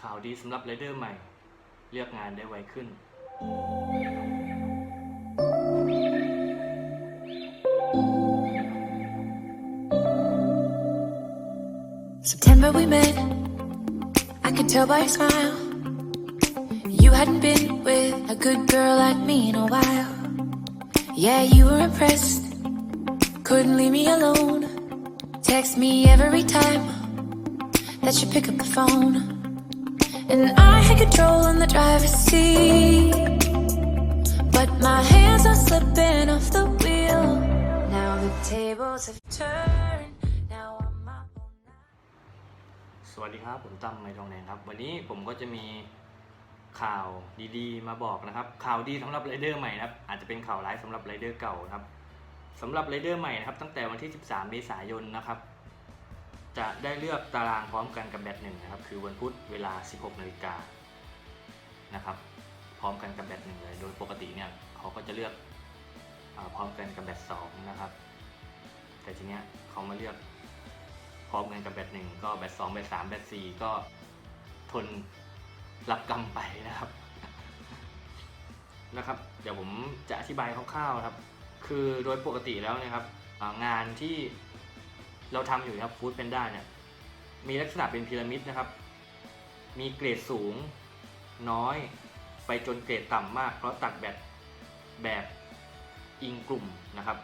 ข่าวดีสำหรับไรเดอร์ใหม่ เลือกงานได้ไวขึ้น September we met. I could tell by your smile. You hadn't been with a good girl like me in a while. Yeah, you were impressed. Couldn't leave me alone. Text me every time that you pick up the phone. And I had control on the driver's seat. But my hands are slipping off the wheel. Now the tables have turned. Now I'm up all night. สวัสดีครับ ผมตั้มไมทองแดงครับ วันนี้ผมก็จะมีข่าวดีๆ มาบอกนะครับ ข่าวดีสำหรับไรเดอร์ใหม่นะครับ อาจจะเป็นข่าวร้ายสำหรับไรเดอร์เก่านะครับสำหรับไรเดอร์ใหม่นะครับ ตั้งแต่วันที่ 13 เมษายนนะครับ จะได้เลือกตารางพร้อมกันกับแบตหนึ่งนะครับ คือวันพุธเวลา 16นาฬิกานะครับ พร้อมกันกับแบตหนึ่งเลย โดยปกติเนี่ยเขาก็จะเลือกอพร้อมกันกับแบตสองนะครับ แต่ทีเนี้ยเขามาเลือกพร้อมกันกับแบตหนึ่งก็แบตสองแบตสามแบตสี่ก็ทนรับกรรมไปนะครับนะครับ เดี๋ยวผมจะอธิบายคร่าวๆครับ คือโดยปกติแล้วเนะครับงานที่ เราทำอยู่นะครับฟู้ดแพนด้าเนี่ยมีลักษณะเป็นพีระมิดนะครับ มีเกรดสูงน้อยไปจนเกรดต่ำมาก เพราะตัดแบตแบบอิงกลุ่มนะครับ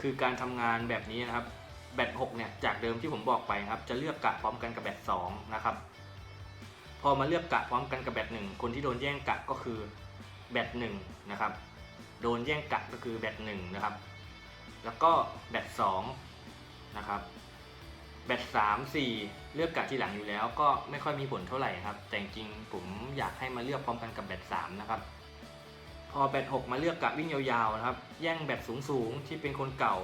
คือการทำงานแบบนี้นะครับแบต6เนี่ยจากเดิมที่ผมบอกไปครับ จะเลือกกะพร้อมกันกับแบต2นะครับ พอมาเลือกกะพร้อมกันกับแบต1คนที่โดนแย่งกะก็คือแบต1นะครับ โดนแย่งกะก็คือแบต1นะครับ แล้วก็แบต2 นะครับแบต3 4เลือกกะทีหลังอยู่แล้วก็ไม่ค่อยมีผลเท่าไหร่ครับ แต่จริงผมอยากให้มาเลือกพร้อมกันกับแบต3นะครับ พอแบต6มาเลือกกะวิ่งยาวๆนะครับ แย่งแบตสูงๆที่เป็นคนเก่า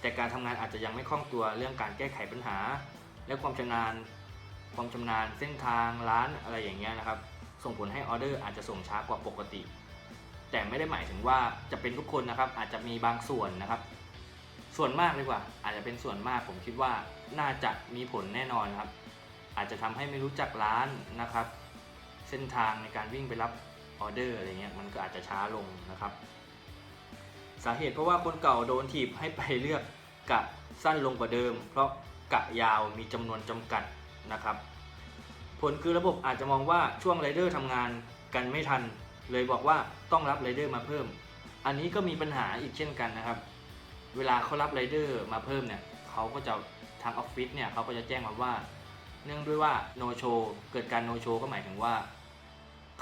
แต่การทำงานอาจจะยังไม่คล่องตัวเรื่องการแก้ไขปัญหา และความชำนาญ ความชำนาญเส้นทางร้านอะไรอย่างเงี้ยนะครับ ส่งผลให้ออเดอร์อาจจะส่งช้ากว่าปกติ แต่ไม่ได้หมายถึงว่าจะเป็นทุกคนนะครับ อาจจะมีบางส่วนนะครับ ส่วนมากดีกว่า อาจจะเป็นส่วนมากผมคิดว่าน่าจะมีผลแน่นอนครับ อาจจะทำให้ไม่รู้จักร้านนะครับ เส้นทางในการวิ่งไปรับออเดอร์อะไรเงี้ยมันก็อาจจะช้าลงนะครับ สาเหตุเพราะว่าคนเก่าโดนถีบให้ไปเลือกกะสั้นลงกว่าเดิม เพราะกะยาวมีจำนวนจำกัดนะครับ ผลคือระบบอาจจะมองว่าช่วงไรเดอร์ทำงานกันไม่ทัน เลยบอกว่าต้องรับไรเดอร์มาเพิ่ม อันนี้ก็มีปัญหาอีกเช่นกันนะครับ เวลาเขารับไรเดอร์มาเพิ่มเนี่ยเขาก็จะทางออฟฟิศเนี่ยเขาก็จะแจ้งมาว่า เนื่องด้วยว่า no show เกิดการ no show ก็หมายถึงว่า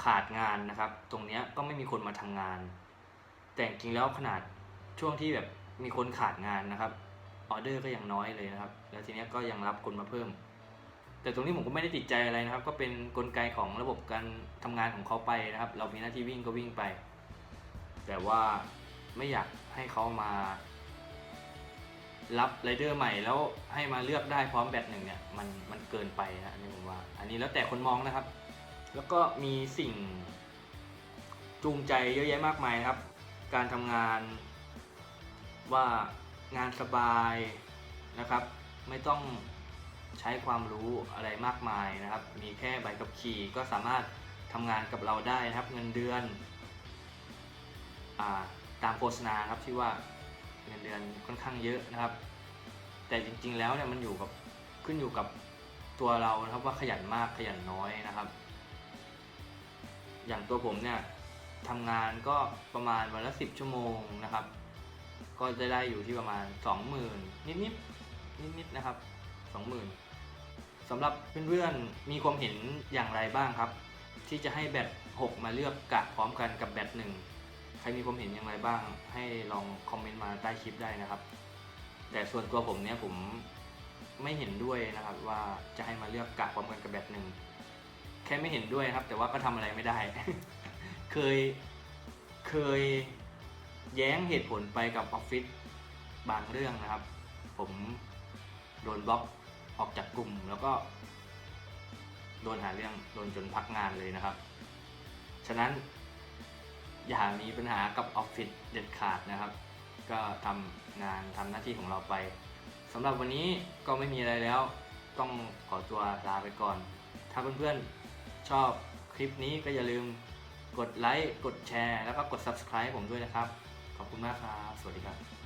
ขาดงานนะครับ ตรงนี้ก็ไม่มีคนมาทำงาน แต่จริงแล้วขนาดช่วงที่แบบมีคนขาดงานนะครับออเดอร์ก็ยังน้อยเลยนะครับ แล้วทีนี้ก็ยังรับคนมาเพิ่ม แต่ตรงนี้ผมก็ไม่ได้ติดใจอะไรนะครับ ก็เป็นนกลไกของระบบการทำงานของเขาไปนะครับ เรามีหน้าที่วิ่งก็วิ่งไป แต่ว่าไม่อยากให้เขามา รับไรเดอร์ใหม่แล้วให้มาเลือกได้พร้อมแบตหนึ่งเนี่ยมันมันเกินไปนะอันนี้ผมว่า อันนี้แล้วแต่คนมองนะครับ แล้วก็มีสิ่งจูงใจเยอะแยะมากมายครับ การทำงานว่างานสบายนะครับ ไม่ต้องใช้ความรู้อะไรมากมายนะครับ มีแค่ใบขับขี่ก็สามารถทำงานกับเราได้นะครับ เงินเดือนอตามโฆษณาครับที่ว่า เงินเดือนค่อนข้างเยอะนะครับ แต่จริงๆแล้วเนี่ยมันอยู่กับขึ้นอยู่กับตัวเรานะครับว่าขยันมากขยันน้อยนะครับ อย่างตัวผมเนี่ยทำงานก็ประมาณวันละสิบชั่วโมงนะครับ ก็จะได้อยู่ที่ประมาณสองหมื่นนิดนิดนิดนิดๆนะครับสองหมื่นสำหรับเพื่อนๆมีความเห็นอย่างไรบ้างครับ ที่จะให้แบต6มาเลือกกะพร้อมกันกับแบตหนึ่ง ใครมีความเห็นอย่างไรบ้าง ให้ลองคอมเมนต์มาใต้คลิปได้นะครับ แต่ส่วนตัวผมเนี่ยผมไม่เห็นด้วยนะครับ ว่าจะให้มาเลือกกะพร้อมกันกับแบตหนึ่งแค่ไม่เห็นด้วยครับ แต่ว่าก็ทำอะไรไม่ได้ เคยเคยแย้งเหตุผลไปกับออฟฟิศบางเรื่องนะครับ ผมโดนบล็อกออกจากกลุ่มแล้วก็โดนหาเรื่องโดนจนพักงานเลยนะครับ ฉะนั้น อย่ามีปัญหากับออฟฟิศเด็ดขาดนะครับ ก็ทำงานทำหน้าที่ของเราไปสำหรับวันนี้ก็ไม่มีอะไรแล้ว ต้องขอตัวลาไปก่อน ถ้าเพื่อนๆชอบคลิปนี้ก็อย่าลืมกดไลค์ กดแชร์ แล้วก็กด subscribe ผมด้วยนะครับ ขอบคุณมากครับ สวัสดีครับ